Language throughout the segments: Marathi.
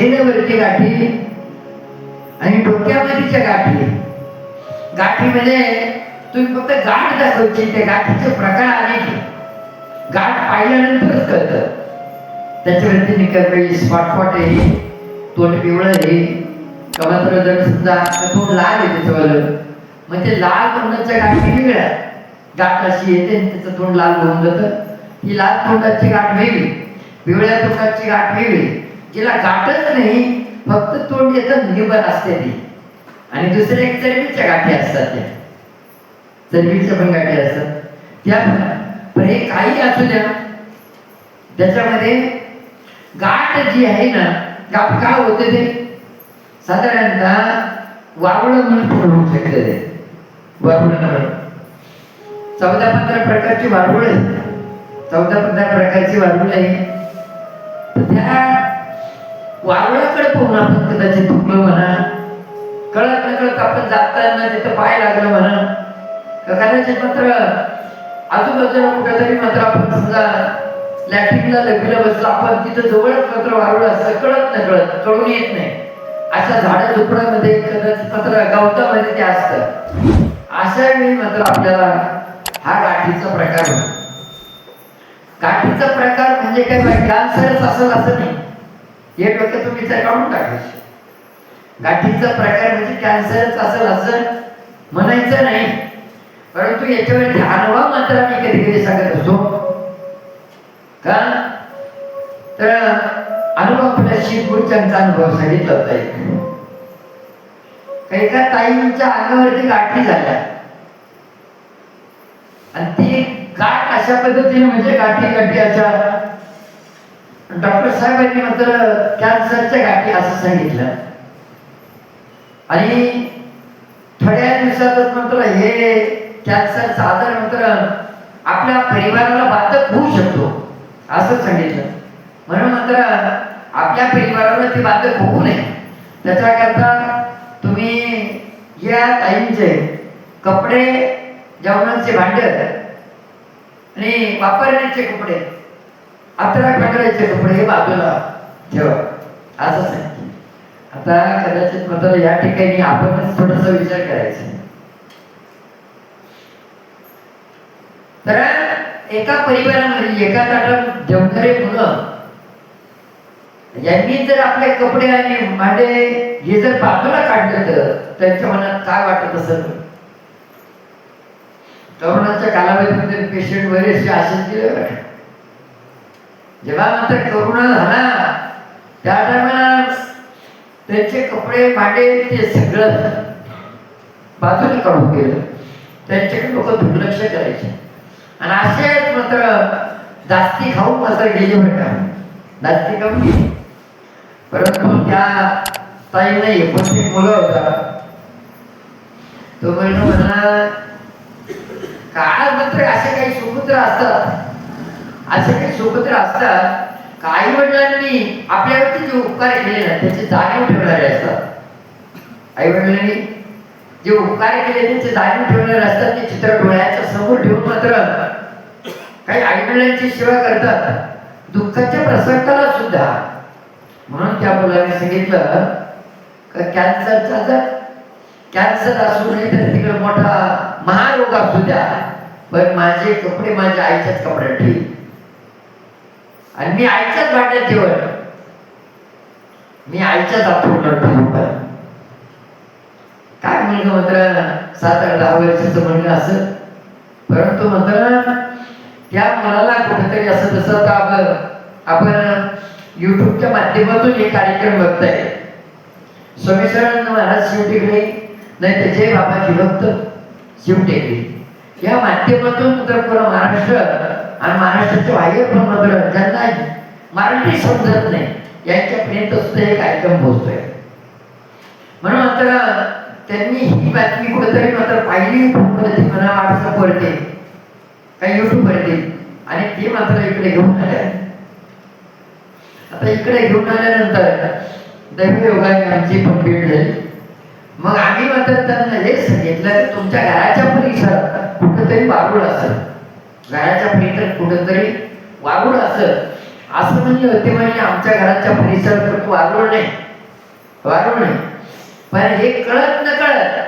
शरीरावरची गाठी आणि डोक्यामध्येच्या गाठी. गाठी म्हणजे तुम्ही फक्त गाठ दाखवची त्या गाठीचे प्रकार अनेक गाठ पाहिल्यानंतरच कळतं. त्याच्यावरती निका स्पॉटफॉट आहे तोंड पिवळं आहे कमात्र जर समजा तोंड लाल आहे त्याच्यावर. मग ते लाल तोंडाच्या गाठी वेगळ्या. गाठ अशी येते आणि त्याचं तोंड लाल होऊन जातं. ही लाल तोंडाची गाठ वेगळी. पिवळ्या तोंडाची गाठ वेगळी. जिला गाठच नाही फक्त तोंड येतं निबर असते ती. आणि दुसऱ्या एक चरबीच्या गाठी असतात त्या. चरबीच्या पण गाठी असतात. त्या पण. हे काही असू द्या. त्याच्यामध्ये गाठ जी आहे ना गाठ काय होते ते. साधारणतः वावळं म्हणून होऊ शकते ते. वारुळ म्हणून. चौदा पंधरा प्रकारची वारुळ आहे चौदा पंधरा प्रकारची वारुळ आहे त्या वारुळाकडे पूर्ण आपण कदाचित चुकलो म्हणा कळत नकळत आपण जाताना तिथं पाय लागलं म्हणा. कदाचित मात्र आजूबाजूला कुठेतरी मात्र आपण समजा लॅट्रिनला लग्न बसलं आपण तिथं जवळच मात्र वारुळ असतं कळत न कळत कळून येत नाही. अशा झाडा झुपडामध्ये कदाचित मात्र गवतामध्ये ते असतं. अशा वेळी मात्र आपल्याला हा गाठीचा प्रकार होतो. गाठीचा प्रकार म्हणजे काय? कॅन्सरच असेल असं नाही. हे डोक्यातून तुम्ही काढून टाकायचे. गाठीचा प्रकार म्हणजे कॅन्सरच असेल असं म्हणायचं नाही. परंतु याच्यावरती अनुभव मात्र मी कधी कधी सांगत असतो. का? तर अनुभव आपल्या शिवपूरच्यांचा अनुभव सांगितला होता एक काही का ताईंच्या अंगावरती गाठी झाल्या. आणि ती गाठ अशा पद्धतीने म्हणजे गाठी गाठी अशा डॉक्टर साहेबांनी मात्र कॅन्सरच्या गाठी असं सांगितलं. आणि थोड्या दिवसातच मात्र हे कॅन्सरचा आजार मात्र आपल्या परिवाराला बाधक होऊ शकतो असं सांगितलं. म्हणून मात्र आपल्या परिवाराला ते बाधक होऊ नये. त्याच्याकरता तुम्ही या ताईंचे कपडे जेवणाचे भांडे आणि वापरण्याचे कपडे आपल्याला काढायचे कपडे हे बाजूला ठेवा. असं सांगितलं आता कदाचित मात्र या ठिकाणी आपणच थोडासा विचार करायचा. तर एका परिवारामध्ये एका ताटात जेवणारे मुलं यांनी जर आपले कपडे आणि मांडे हे जर बाजूला काढलं तर त्यांच्या मनात काय वाटत असेल? करोनाच्या कालावधीमध्ये पेशंट बरेचसे असेल जेव्हा मात्र करुणा झाला त्या टायमाला त्यांचे कपडे भांडे ते सगळं बाजूने काढून गेलं त्यांच्याकडे लोक दुर्लक्ष करायचे. आणि असेच मात्र जास्ती खाऊन मात्र गेले बरं का. जास्ती खाऊन गेले. परंतु त्या ताईनं एकोणतीस मुलं होता तो म्हणून म्हणा काळात मात्र असे काही सुपुत्र असतात असे काही सुपुत्र असतात काही वडिलांनी आपल्यावरती जे उपकार केले ना त्याची जाणीव ठेवणारे असतात. आई वडिलांनी जे उपकार केले त्याचे जाणीव ठेवणारे असतात ते चित्र डोळ्याच्या समोर ठेवून मात्र काही आई वडिलांची सेवा करतात. दुःखाच्या प्रसंगाला सुद्धा. म्हणून त्या मुलाने सांगितलं का कॅन्सरचा जर कॅन्सर असू नये तर तिकडे मोठा महारोग असू द्या. पण माझे कपडे माझ्या आईच्याच कपड्यात ठेवी. आणि मी आईच्याच भांड्यात ठेवत मी आईच्याच आठवणार काय मुलगा मात्र सात आठ दहा वर्षाचं म्हणलं असं? परंतु मात्र त्या मुलाला कुठेतरी असं तसं आता आपण आपण युट्यूबच्या माध्यमातून हे कार्यक्रम बघताय. सोमेश्वरानंद महाराज शिवटेकडे नाही त्याचे बाबा शिवभक्त शिवटेकडे या माध्यमातून तर पुरा महाराष्ट्र आणि महाराष्ट्राच्या बाहेर पण मात्र ज्यांना मराठी समजत नाही यांच्यापर्यंत सुद्धा हे कार्यक्रम पोहोचतोय म्हणून मात्र त्यांनी ही बातमी कुठेतरी मात्र पाहिली फोनवरती म्हणा व्हॉट्सअपवरती काही युट्यूबवरती आणि ते मात्र इकडे घेऊन आले आता इकडे घेऊन आल्यानंतर दैवयोगाने आमची पण भेट झाली. मग आम्ही मात्र त्यांना हेच सांगितलं तुमच्या घराच्या परिसरात कुठंतरी वारुळ असेल. घराच्या परिसरात कुठंतरी वागूड असत असं म्हणलं होते म्हणजे आमच्या घराच्या परिसर तर वारुळ नाही. वारुळ नाही. पण हे कळत न कळत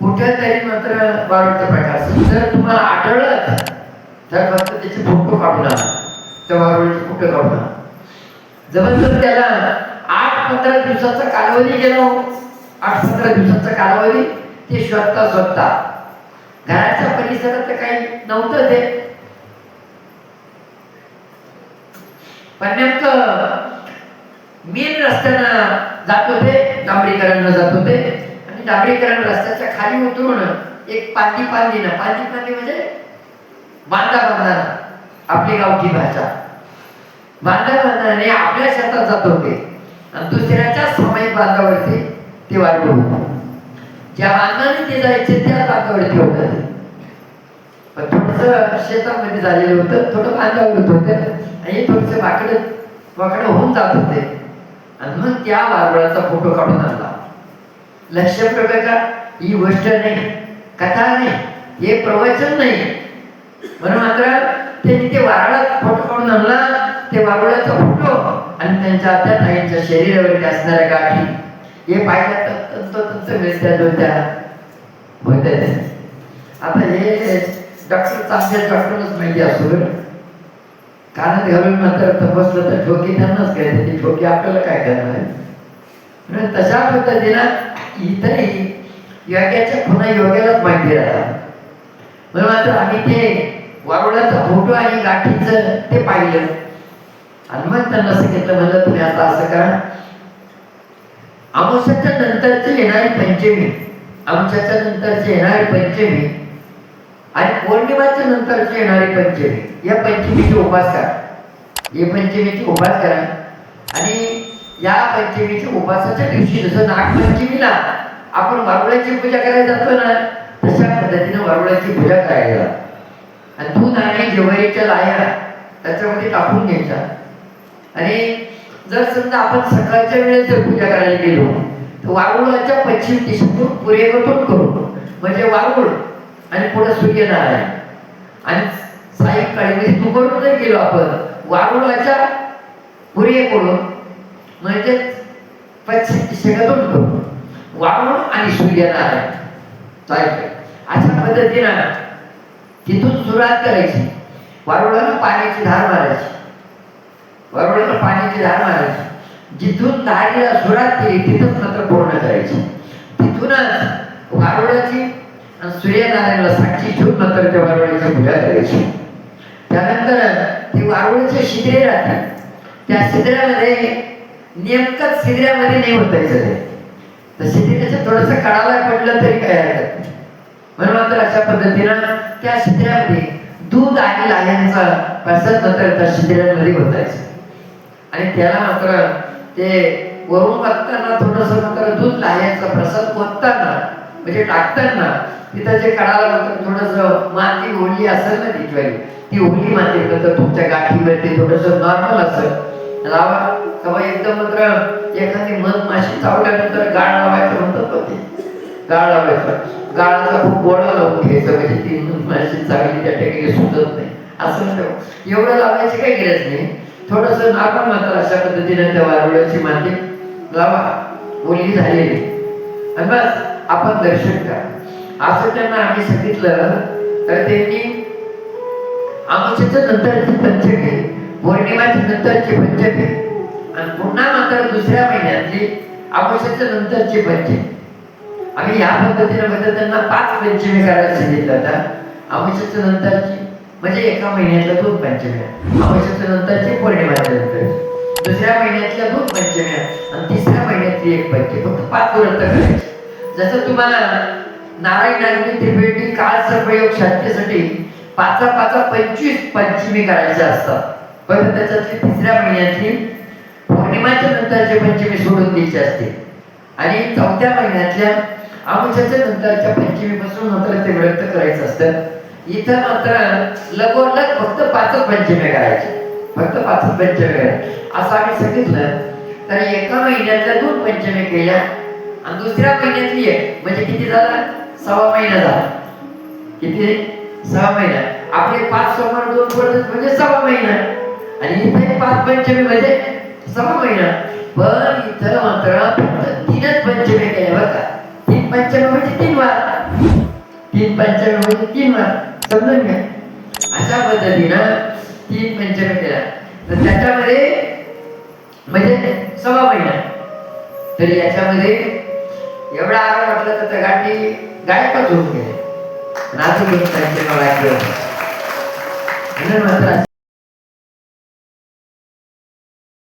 कुठेतरी मात्र वारुळचा प्रकार जर तुम्हाला आढळलं तर फक्त त्याचे फोटो काढून त्या वारुळचे फोटो काढून आणा जबरदस्त त्याला आठ पंधरा दिवसाचा कालावधी गेला हो. आठ पंधरा दिवसाचा कालावधी ते शोधता स्वतः घराच्या परिसरात तर काही नव्हतं ते. पण नेमकं मेन रस्त्यानं जात होते डांबरीकरण जात होते. आणि डांबरीकरण रस्त्याच्या खाली उतरून एक पांदी ना पांदी पांदी म्हणजे बांधा बांधणार आपली गावठी भाषा. बांधा बांधाने आपल्या शेतात जात होते. आणि दुसऱ्याच्या समय बांधावरती ते वाढवत होते. ज्या मार्गाने ते जायचे त्या बांधावरती ठेवलं. पण थोडस शेतामध्ये झालेलं होतं थोडं बांधावरत होतं आणि थोडस वाकड वाकडं होऊन जात होते. आणि मग त्या वारुळाचा फोटो काढून आणला. लक्ष का ही गोष्ट नाही कथा नाही हे प्रवचन नाही. म्हणून मात्र त्यांनी ते वारळात फोटो काढून आणला. ते वारुळाचा फोटो आणि त्यांच्या त्या ताईंच्या शरीरावरती असणाऱ्या गाठी हे पाहिलं तर तंतोतंत मिळत्या होत्या होत्या आता हे डॉक्टर चांगले डॉक्टरच माहिती असतो बरं कानात घालून मात्र तपासलं तर ठोकी त्यांनाच कळते ती ठोकी आपल्याला काय करणार आहे म्हणून तशा पद्धतीनं इतरही योग्याच्या पुन्हा योग्यालाच माहिती राहतात. म्हणून मात्र आम्ही ते वारुळाचा फोटो आणि गाठीचं ते पाहिलं. आणि मग त्यांना सांगितलं म्हणलं तुम्ही आता असं करा. अमावस्याच्या नंतरची येणारी पंचमी. अमावस्याच्या नंतरची येणारी पंचमी. आणि पौर्णिमाच्या नंतरची येणारी पंचमी. या पंचमीची उपास करा या पंचमीची उपास करा आणि या पंचमीच्या उपासाच्या दिवशी जसं नागपंचमीला आपण वारुळ्याची पूजा करायला जातो ना तशा पद्धतीने वारुळ्याची पूजा करायला. आणि तू नाणे जेवारीच्या लाया त्याच्यामध्ये टाकून घ्यायचा आणि जर समजा आपण सकाळच्या वेळेस जर पूजा करायला गेलो तर वारुळाच्या पश्चिम दिशेतून पुरेगतून करू म्हणजे वारुळ आणि पुढे सूर्यनारायण. आणि सायंकाळी म्हणजे दुपारून जर गेलो आपण वारुळाच्या पुरेकडून म्हणजे पश्चिम दिशेकडून करू वारुळ आणि सूर्यनारायण. सायंकाळी अशा पद्धतीनं तिथून सुरुवात करायची. वारुळाला पाण्याची धार मारायची. वरुणाला पाण्याची धार मारायची जिथून धारीला सुरुवात केली तिथून मात्र पूर्ण करायची. तिथूनच वारुळाची आणि सूर्यनारायणला साक्षी ठेवून नंतर त्या वारुळाची पूजा करायची. त्यानंतर ती वारुळाचे शिद्रे राहतात. त्या शिद्र्यामध्ये नेमकंच शिद्र्यामध्ये नाही होतायचं ते. तर शिद्र्याचं थोडंसं कडाला पडलं तरी काय हरकत म्हणून मात्र अशा पद्धतीनं त्या शिद्र्यामध्ये दूध आणि लाह्यांचा प्रसाद मात्र त्या शिद्र्यांमध्ये होतायचं आणि त्याला मात्र ते वरून बघताना थोडस मात्र दूध लाह्याचा प्रसाद ओतताना म्हणजे टाकताना तिथं जे कडाला मात्र थोडस माती ओली असेल ना तिथवाली ती ओली माती नंतर तुमच्या गाठीवरती थोडस नॉर्मल असेल लावा तेव्हा एकदम मात्र एखादी मध माशी चावल्यानंतर गाळ लावायचं म्हणतात बघ ते. गाळ लावायचं. गाळाचा खूप गोळा लावून घ्यायचं म्हणजे ती मध माशी चांगली त्या ठिकाणी सुचत नाही. असं एवढं लावायची काही गरज नाही. थोडस आपण मात्र अशा पद्धतीने त्या वारुळाची माती लावा. मुलगी झालेली. आणि बस आपण दर्शन करा. असं त्यांना आम्ही सांगितलं तर त्यांनी अमावस्येच्या नंतरची पंचक आहे पौर्णिमाची नंतरची पंचमी आणि पुन्हा मात्र दुसऱ्या महिन्यातली अमावस्येच्या नंतरची पंचक. आम्ही या पद्धतीने म्हणजे त्यांना पाच पंचमी करायला सांगितलं होता. अमावस्येच्या नंतरची म्हणजे एका महिन्यातल्या दोन पंचमी अमावस्येच्या नंतरची पौर्णिमाच्या नंतर दुसऱ्या महिन्यातल्या दोन पंचमी आणि तिसऱ्या महिन्यातली एक पंचमी. फक्त पाच व्रत करायची. जसं तुम्हाला नारायण नागरी त्रिपेटी काळ प्रयोग शांतीसाठी पाचा पाचा पंचवीस पंचमी करायच्या असतात. पण त्याच्यातली तिसऱ्या महिन्यातली पौर्णिमाच्या नंतरची पंचमी सोडून द्यायची असते. आणि चौथ्या महिन्यातल्या अमावस्याच्या नंतरच्या पंचमीपासून नंतर ते व्रत करायचं असतं. इथं मात्र लगोलग फक्त पाचच पंचमे करायचे. फक्त पाचच पंचमी करायचे. असं आम्ही सांगितलं. तर एका महिन्यातल्या दोन पंचमी केल्या आणि दुसऱ्या महिन्यातली एक. म्हणजे किती झाला? सहा महिना झाला. किती? सहा महिना. आपले पाच सोमवार दोन पडतात म्हणजे सहा महिना. आणि इथे पाच पंचमी म्हणजे सहा महिना. पण इथं मात्र फक्त तीनच पंचमी केल्या बघा तीन पंचमी म्हणजे तीन वार. तीन पंचमी म्हणजे तीन वार. समजून घ्या. अशा पद्धतीनं तीन पंचमी केला तर त्याच्यामध्ये म्हणजे सव्वा महिना. तर याच्यामध्ये एवढा आराम वाटलं तर त्या गाठी गायकच होऊन गेले नाचून पंचमी मला म्हणून मात्र